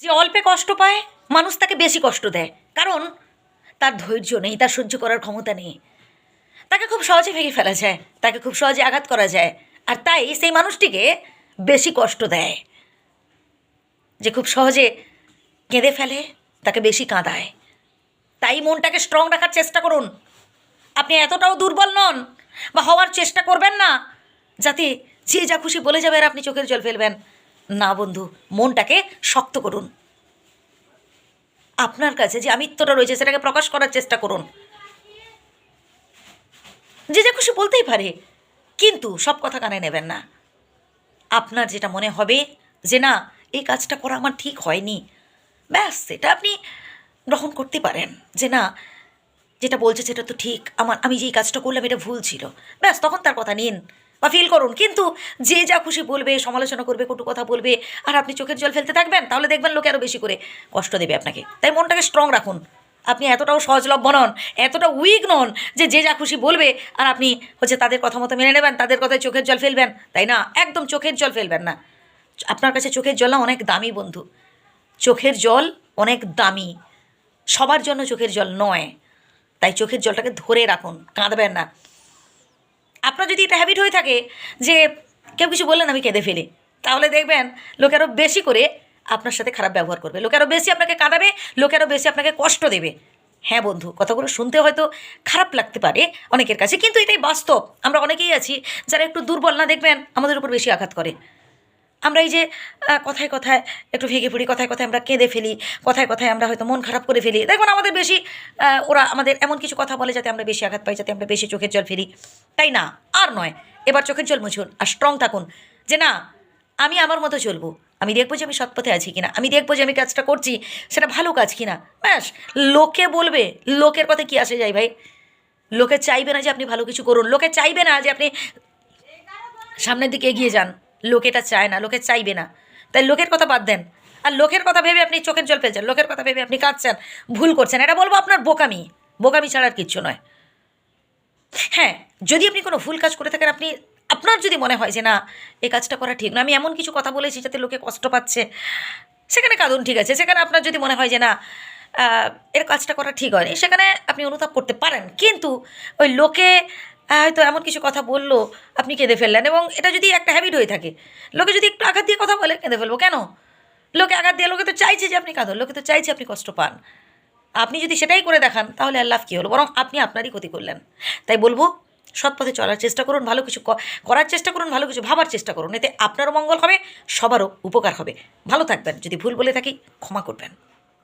যে অল্পে কষ্ট পায়, মানুষ তাকে বেশি কষ্ট দেয়। কারণ তার ধৈর্য নেই, তার সহ্য করার ক্ষমতা নেই। তাকে খুব সহজে ভেঙে ফেলা যায়, তাকে খুব সহজে আঘাত করা যায়, আর তাই সেই মানুষটিকে বেশি কষ্ট দেয়। যে খুব সহজে কেঁদে ফেলে, তাকে বেশি কাঁদায়। তাই মনটাকে স্ট্রং রাখার চেষ্টা করুন। আপনি এতটাও দুর্বল নন, বা হওয়ার চেষ্টা করবেন না, যাতে যে যা খুশি বলে যাবে আর আপনি চোখের জল ফেলবেন। না বন্ধু, মনটাকে শক্ত করুন। আপনার কাছে যে আমিত্বটা রয়েছে, সেটাকে প্রকাশ করার চেষ্টা করুন। যে যা খুশি বলতেই পারে, কিন্তু সব কথা কানে নেবেন না। আপনার যেটা মনে হবে যে, না, এই কাজটা করা আমার ঠিক হয়নি। ব্যাস, সেটা আপনি গ্রহণ করতে পারেন। যে, না, যেটা বলছে সেটা তো ঠিক। আমার, আমি যেই কাজটা করলাম, এটা ভুল ছিল। ব্যাস, তখন তার কথা নিন। বা ফিল করুন। কিন্তু যে যা খুশি বলবে, সমালোচনা করবে, কটু কথা বলবে, আর আপনি চোখের জল ফেলতে থাকবেন, তাহলে দেখবেন লোকে আরও বেশি করে কষ্ট দেবে আপনাকে। তাই মনটাকে স্ট্রং রাখুন। আপনি এতটাও সহজলভ্য নন, এতটা উইক নন, যে যে যা খুশি বলবে, আর আপনি হচ্ছে তাদের কথা মতো মেনে নেবেন, তাদের কথায় চোখের জল ফেলবেন, তাই না? একদম চোখের জল ফেলবেন না। আপনার কাছে চোখের জল না অনেক দামি বন্ধু। চোখের জল অনেক দামি। সবার জন্য চোখের জল নয়। তাই চোখের জলটাকে ধরে রাখুন, কাঁদবেন না। আপনার যদি এটা হ্যাবিট হয়ে থাকে যে কেউ কিছু বললেন আমি কেঁদে ফেলি। তাহলে দেখবেন লোকে আরও বেশি করে আপনার সাথে খারাপ ব্যবহার করবে। লোকে আরও বেশি আপনাকে কাঁদাবে, লোকে আরও বেশি আপনাকে কষ্ট দেবে। হ্যাঁ বন্ধু, কথাগুলো শুনতে হয়তো খারাপ লাগতে পারে অনেকের কাছে, কিন্তু এটাই বাস্তব। আমরা অনেকেই আছি যারা একটু দুর্বল না, দেখবেন আমাদের উপর বেশি আঘাত করে। আমরা এই যে কথায় কথায় একটু ভেঙে পড়ি, কথায় কথায় আমরা কেঁদে ফেলি, কথায় কথায় আমরা হয়তো মন খারাপ করে ফেলি। দেখুন, আমাদের বেশি ওরা আমাদের এমন কিছু কথা বলে যাতে আমরা বেশি আঘাত পাই, যাতে আমরা বেশি চোখের জল ফেলি। তাই না? আর নয়, এবার চোখের জল মুছুন আর স্ট্রং থাকুন যে না, আমি আমার মতো চলবো। আমি দেখব যে আমি সৎপথে আছি কিনা। আমি দেখব যে আমি কাজটা করছি, সেটা ভালো কাজ কিনা। ব্যাস, লোকে বলবে, লোকের কথা কি আসে যায় ভাই? লোকে চাইবে না যে আপনি ভালো কিছু করুন। লোকে চাইবে না যে আপনি সামনের দিকে এগিয়ে যান। লোক এটা চায় না, লোকে চাইবে না। তাই লোকের কথা বাদ দেন। আর লোকের কথা ভেবে আপনি চোখের জল ফেলছেন, লোকের কথা ভেবে আপনি কাঁদছেন, ভুল করছেন। এটা বলব আপনার বোকামি। বোকামি ছাড়া আর কিচ্ছু নয়। হ্যাঁ যদি আপনি কোনো ভুল কাজ করে থাকেন, আপনি, আপনার যদি মনে হয় যে না এই কাজটা করা ঠিক না আমি এমন কিছু কথা বলেছি যাতে লোকে কষ্ট পাচ্ছে, সেখানে কাঁদুন, ঠিক আছে। সেখানে আপনার যদি মনে হয় যে না এর কাজটা করা ঠিক হয়নি, সেখানে আপনি অনুতাপ করতে পারেন। কিন্তু ওই লোকে হয়তো এমন কিছু কথা বলল, আপনি কেঁদে ফেললেন। এবং এটা যদি একটা হ্যাবিট হয়ে থাকে, লোকে যদি একটু আঘাত দিয়ে কথা বলে, কেঁদে ফেলব কেন? লোকে আঘাত দিয়ে, লোকে তো চাইছে যে আপনি কাঁদুন, লোকে তো চাইছে আপনি কষ্ট পান। আপনি যদি সেটাই করে দেখান, তাহলে আর লাভ কী হলো? বরং আপনি আপনারই ক্ষতি করলেন। তাই বলব, সৎ পথে চলার চেষ্টা করুন, ভালো কিছু করার চেষ্টা করুন, ভালো কিছু ভাবার চেষ্টা করুন। এতে আপনারও মঙ্গল হবে, সবারও উপকার হবে। ভালো থাকবেন। যদি ভুল বলে থাকি, ক্ষমা করবেন।